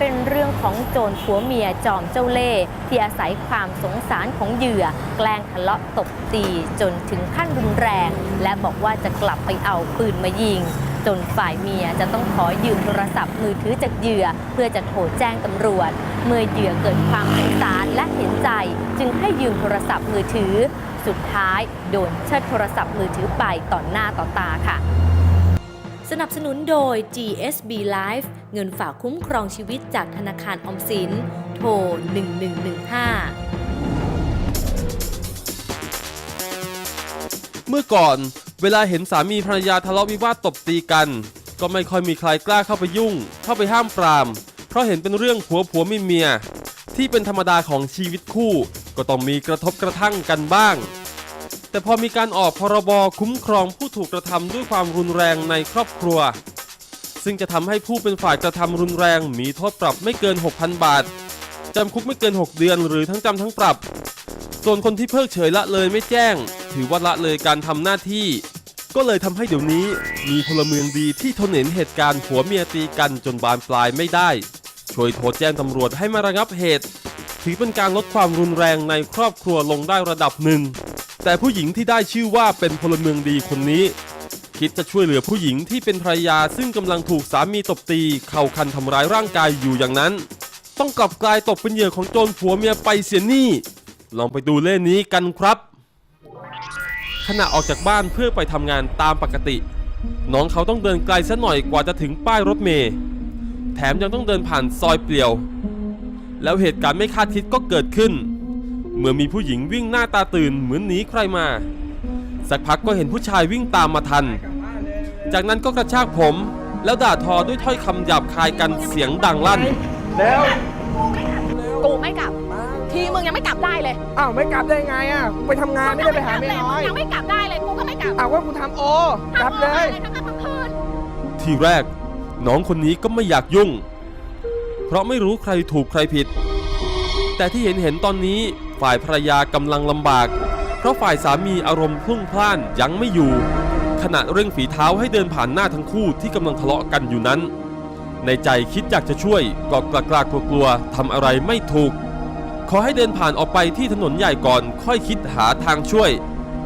เป็นเรื่องของโจรผัวเมียจอมเจ้าเล่ห์ที่อาศัยความสงสารของเหยื่อ แกล้งทะเลาะตบตีจนถึงขั้นรุนแรง และบอกว่าจะกลับไปเอาปืนมายิง จนฝ่ายเมียจะต้องขอยืมโทรศัพท์มือถือจากเหยื่อ เพื่อจะโทรแจ้งตำรวจ เมื่อเหยื่อเกิดความสงสารและเห็นใจ จึงให้ยืมโทรศัพท์มือถือ สุดท้ายโดนเชิดโทรศัพท์มือถือไปต่อหน้าต่อตาค่ะ สนับสนุนโดย GSB Life เงินฝากคุ้มครองชีวิตจากธนาคารออมสิน โทร 1115 เมื่อก่อนเวลาเห็นสามีภรรยาทะเลาะวิวาทตบตีกัน ก็ไม่ค่อยมีใครกล้าเข้าไปยุ่ง เข้าไปห้ามปราม เพราะเห็นเป็นเรื่องผัวผัวเมียเมียที่เป็นธรรมดาของชีวิตคู่ ก็ต้องมีกระทบกระทั่งกันบ้าง แต่พอมีการออกพรบคุ้มครองผู้ถูกกระทำด้วยความรุนแรงในครอบครัว ซึ่งจะทำให้ผู้เป็นฝ่ายกระทำรุนแรงมีโทษปรับไม่เกิน 6,000 บาทจำคุกไม่เกิน 6 เดือนหรือทั้งจำทั้งปรับ ส่วนคนที่เพิกเฉยละเลยไม่แจ้ง ถือว่าละเลยการทำหน้าที่ ก็เลยทำให้เดี๋ยวนี้มีพลเมืองดีที่ทนเห็นเหตุการณ์ผัวเมียตีกันจนบานปลายไม่ได้ ช่วยโทรแจ้งตำรวจให้มาระงับเหตุ ถือเป็นการลดความรุนแรงในครอบครัวลงได้ระดับหนึ่ง แต่ผู้หญิงที่ได้ชื่อว่าเป็นพลเมืองดีคนนี้ คิดจะช่วยเหลือผู้หญิงที่เป็นภรรยาซึ่งกำลังถูกสามีตบตี เข่าคันทำร้ายร่างกายอยู่อย่างนั้น ต้องกลับกลายตกเป็นเหยื่อของโจรผัวเมียไปเสียนี่ ลองไปดูเล่นนี้กันครับ ขณะออกจากบ้านเพื่อไปทำงานตามปกติ น้องเขาต้องเดินไกลซะหน่อยกว่าจะถึงป้ายรถเมล์แถมยังต้องเดินผ่านซอยเปลี่ยว แล้วเหตุการณ์ไม่คาดคิดก็เกิดขึ้น เมื่อมีผู้หญิงวิ่งหน้าตาตื่นเหมือนหนีใครมา สักพักก็เห็นผู้ชายวิ่งตามมาทัน จากนั้นก็กระชากผม แล้วด่าทอด้วยถ้อยคำหยาบคายกันเสียงดังลั่น แล้วกูไม่กลับ ทีมึงยังไม่กลับได้เลยอ้าวไม่กลับได้ไงอะกูไปทำงานไม่ได้ไปหาเมียน้อยงยังไม่กลับได้เลยกูก็ไม่กลับอ้าวว่ากูทำโอกลับเลย ทำอะไรทั้งวันทั้งคืนทีแรก น้องคนนี้ก็ไม่อยากยุ่ง เพราะไม่รู้ใครถูกใครผิด แต่ที่เห็นเห็นๆตอนนี้ฝ่ายภรรยากำลังลำบาก เพราะฝ่ายสามีอารมณ์พลุ่งพล่านยังไม่อยู่ ขณะเร่งฝีเท้าให้เดินผ่านหน้าทั้งคู่ที่กำลังทะเลาะกันอยู่นั้น ในใจคิดอยากจะช่วยก็กล้ากลัวกลัวๆทำอะไรไม่ถูก ขอให้เดินผ่านออกไปที่ถนนใหญ่ก่อน ค่อยคิดหาทางช่วย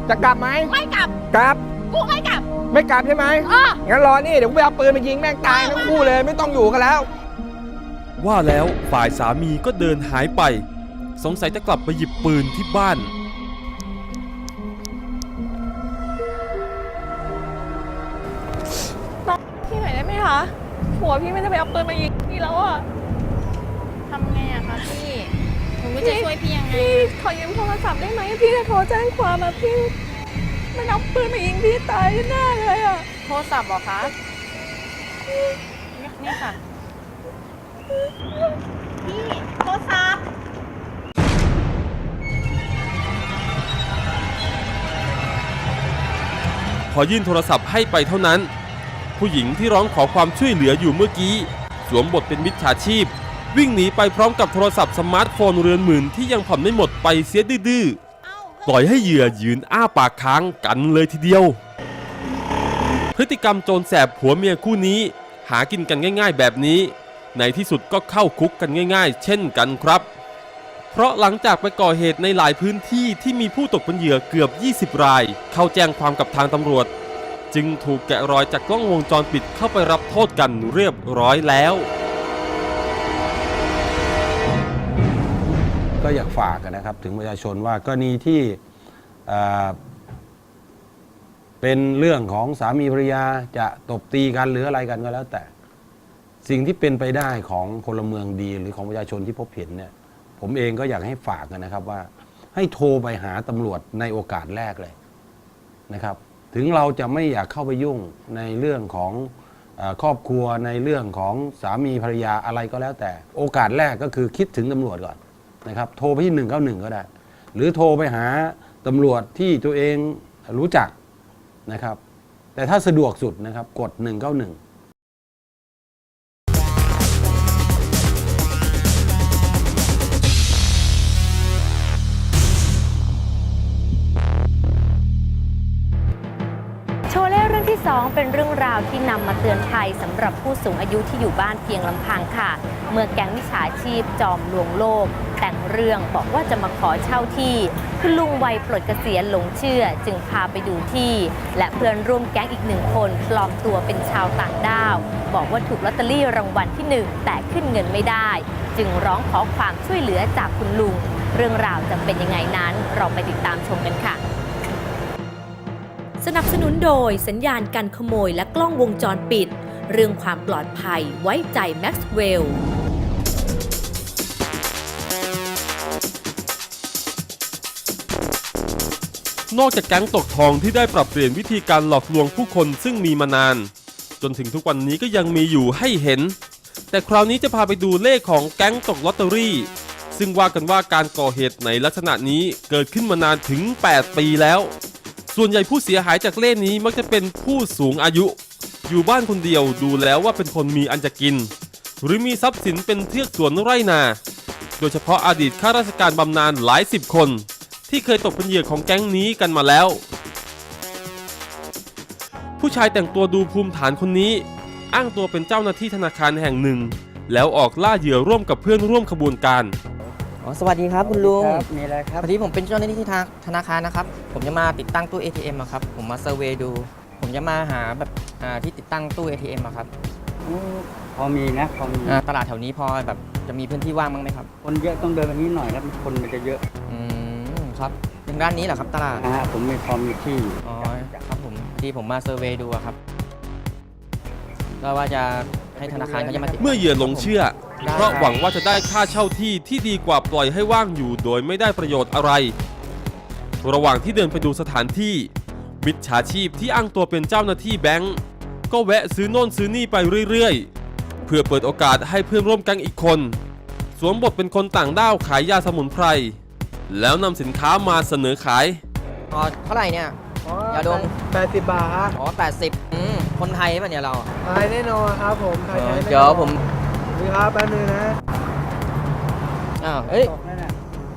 จะกลับไหมไม่กลับ กลับ กูไม่กลับ ไม่กลับใช่ไหมอ้องั้นรอนี่เดี๋ยวกูไปเอาปืนมายิงแม่งตายทั้งคู่เลยไม่ต้องอยู่กันแล้ว ว่าแล้วฝ่ายสามีก็เดินหายไป สงสัยจะกลับไปหยิบปืนที่บ้าน พี่หน่อยได้ไหมคะผัวพี่ไม่ได้ไปเอาปืนมายิงพี่แล้วอะ ทำไงอะคะพี่หนูจะช่วยพี่ยังไงพี่ขอยืมโทรศัพท์ได้ไหมพี่จะโทรแจ้งความมาพี่ มันเอาปืนมายิงพี่ตายแน่เลยอะโทรศัพท์เหรอคะนี่ค่ะ พี่โทรศัพท์พอยื่นโทรศัพท์ให้ไปเท่านั้น ผู้หญิงที่ร้องขอความช่วยเหลืออยู่เมื่อกี้ สวมบทเป็นมิจฉาชีพ วิ่งหนีไปพร้อมกับโทรศัพท์สมาร์ทโฟนเรือนหมื่นที่ยังผ่อนไม่หมดไปเสียดื้อๆปล่อยให้เหยื่อยืนอ้าปากค้างกันเลยทีเดียว พฤติกรรมโจรแสบผัวเมียคู่นี้ หากินกันง่าย ๆ แบบนี้ ในที่สุดก็เข้าคุกกันง่าย ๆ เช่นกันครับ เพราะหลังจากไปก่อเหตุในหลายพื้นที่ที่มีผู้ตกเป็นเหยื่อเกือบ 20 ราย เข้าแจ้งความกับทางตำรวจ จึงถูกแกะรอยจากกล้องวงจรปิดเข้าไปรับโทษกันเรียบร้อยแล้ว ก็อยากฝากนะครับ ถึงประชาชนว่ากรณีที่เอ่อเป็นเรื่องของสามีภรรยาจะตบตีกันหรืออะไรกันก็แล้วแต่ สิ่งที่เป็นไปได้ของพลเมืองดีหรือของประชาชนที่พบเห็นเนี่ยผมเองก็อยากให้ฝากนะครับว่า ให้โทรไปหาตำรวจในโอกาสแรกเลยนะครับ ถึงเราจะไม่อยากเข้าไปยุ่งในเรื่องของครอบครัวในเรื่องของสามีภรรยาอะไรก็แล้วแต่ โอกาสแรกก็คือคิดถึงตำรวจก่อนนะครับ โทรไปที่ 191 ก็ได้ หรือโทรไปหาตำรวจที่ตัวเองรู้จักนะครับ แต่ถ้าสะดวกสุดนะครับกด 191าวที่นำมาเตือนภัยสำหรับผู้สูงอายุที่อยู่บ้านเพียงลำพังค่ะ เมื่อแก๊งมิจฉาชีพจอมลวงโลก แต่งเรื่องบอกว่าจะมาขอเช่าที่คุณลุงวัยปลดเกษียณหลงเชื่อ จึงพาไปดูที่ และเพื่อนร่วมแก๊งอีกหนึ่งคนปลอมตัวเป็นชาวต่างด้าว บอกว่าถูกลอตเตอรี่รางวัลที่หนึ่งแต่ขึ้นเงินไม่ได้ จึงร้องขอความช่วยเหลือจากคุณลุง เรื่องราวจะเป็นยังไงนั้นเราไปติดตามชมกันค่ะ สนับสนุนโดยสัญญาณการขโมยและกล้องวงจรปิด เรื่องความปลอดภัยไว้ใจแม็กซ์เวลนอกจากแก๊งตกทองที่ได้ปรับเปลี่ยนวิธีการหลอกลวงผู้คนซึ่งมีมานาน จนถึงทุกวันนี้ก็ยังมีอยู่ให้เห็น แต่คราวนี้จะพาไปดูเลขของแก๊งตกลอตเตอรี่ ซึ่งว่ากันว่าการก่อเหตุในลักษณะนี้เกิดขึ้นมานานถึง 8 ปีแล้ว ส่วนใหญ่ผู้เสียหายจากเลขนี้มักจะเป็นผู้สูงอายุ อยู่บ้านคนเดียวดูแล้วว่าเป็นคนมีอันจะกิน หรือมีทรัพย์สินเป็นเทือกสวนไร่นา โดยเฉพาะอดีตข้าราชการบำนาญหลายสิบคน ที่เคยตกเป็นเหยื่อของแก๊งนี้กันมาแล้ว ผู้ชายแต่งตัวดูภูมิฐานคนนี้ อ้างตัวเป็นเจ้าหน้าที่ธนาคารแห่งหนึ่ง แล้วออกล่าเหยื่อร่วมกับเพื่อนร่วมขบวนการ อ๋อสวัสดีครับคุณลุงครับมีอะไรครับพอดีผมเป็นเจ้าหน้าที่ธนาธนาคารนะครับ ผมจะมาติดตั้งตู้ ATM อะครับ ผมมาเซอร์เวย์ดู ผมจะมาหาแบบอ่าที่ติดตั้งตู้ ATM อะครับอืมพอมีนะพอมีอ่าตลาดแถวนี้พอแบบจะมีพื้นที่ว่างบ้างไหมครับคนเยอะต้องเดินแบบนี้หน่อยครับคนมันจะเยอะอืมครับเป็นร้านนี้เหรอครับตลาดนะฮะผมมีพอมีที่อยู่อ๋อครับผมที่ผมมาเซอร์เวย์ดูอะครับก็ว่าจะ ให้ธนาคารเขาจะมาติดเมื่อเหยื่อหลงเชื่อ เพราะหวังว่าจะได้ค่าเช่าที่ที่ดีกว่าปล่อยให้ว่างอยู่โดยไม่ได้ประโยชน์อะไร ระหว่างที่เดินไปดูสถานที่ มิจฉาชีพที่อ้างตัวเป็นเจ้าหน้าที่แบงก์ก็แวะซื้อโน่นซื้อนี่ไปเรื่อยๆ เพื่อเปิดโอกาสให้เพื่อนร่วมแก๊งอีกคน สวมบทเป็นคนต่างด้าวขายยาสมุนไพร แล้วนำสินค้ามาเสนอขาย อ๋อเท่าไหร่เนี่ยยาดม แปดสิบบาทครับอ๋อ80อืม คนไทยป่ะเนี่ยเราไทยแน่นอนครับผมไทยแท้แน่นอนเดี๋ยวผมนี่ครับแป๊บนึงนะอ้าวเอ้ยตกนั่นน่ะ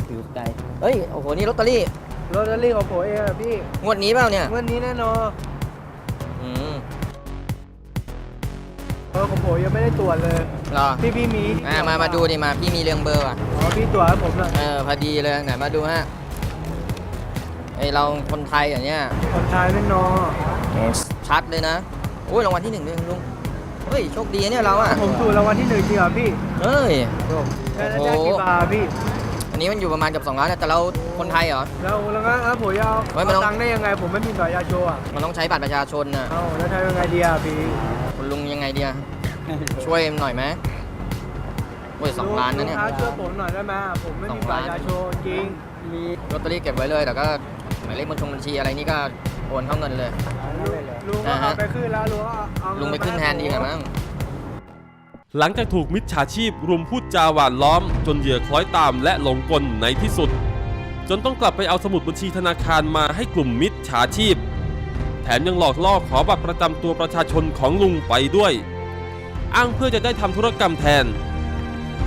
อยู่ไกลเอ้ยโอ้โหนี่ลอตเตอรี่ลอตเตอรี่ของผมเองอะพี่งวดนี้เปล่าเนี่ยงวันนี้แน่นอนอืมเออของผมยังไม่ได้ตรวจเลยเหรอพี่พี่มีอ่ามามาดูดิมาพี่มีเรื่องเบอร์อะอ๋อพี่ตรวจให้ผมหน่อยเออพอดีเลยไหนมาดูฮะไอเราคนไทยอย่างเนี้ยคนไทยแน่นอนชัดเลยนะ โอ้ยรางวัลที่หนึ่งด้วยลุงเฮ้ยโชคดีนะเนี่ยเราอะผมถูกรางวัลที่หนึ่งจริงเหรอพี่เฮ้ยแล้วโอ้โหได้กี่บาทพี่ อันนี้มันอยู่ประมาณเกับสองล้านนะแต่เราคนไทยเหรอ แล้วแล้วงั้นแล้วผมจะเอาเฮ้ยมันต้อง เอาตังค์ได้ยังไง ผมไม่มีบัตรประชาชนอะมันต้องใช้บัตรประชาชนน่ะเอ้าแล้วใช้ยังไงดีอะพี่คุณลุงยังไงเดียช่วยหน่อยไหมโอ้ยสองล้านนะเนี่ย ลูกค้าช่วยผมหน่อยได้ไหมผมไม่สอมีงบัตล้ารนประชาชนจริงมีลอตเตอรี่เก็บไว้เลยแต่ก็หมายเลขบัญชงบัญชีอะไรนี่ก็โอนเข้าเงินเลยลุงก็ อ่าฮะเอาไปขึ้นแล้วลุงก็เอาลุงไปขึ้นแทนดีกว่ามั้งหลังจากถูกมิจฉาชีพรุมพูดจาหวานล้อม จนเหยื่อคล้อยตามและหลงกลในที่สุด จนต้องกลับไปเอาสมุดบัญชีธนาคารมาให้กลุ่มมิจฉาชีพ แถมยังหลอกล่อขอบัตรประจำตัวประชาชนของลุงไปด้วย อ้างเพื่อจะได้ทำธุรกรรมแทน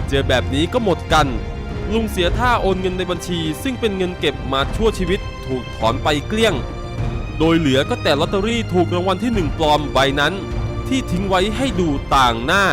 เจอแบบนี้ก็หมดกัน ลุงเสียท่าโอนเงินในบัญชี ซึ่งเป็นเงินเก็บมาชั่วชีวิตถูกถอนไปเกลี้ยง โดยเหลือก็แต่ลอตเตอรี่ถูกรางวัลที่หนึ่งปลอมใบนั้น ที่ทิ้งไว้ให้ดูต่างหน้า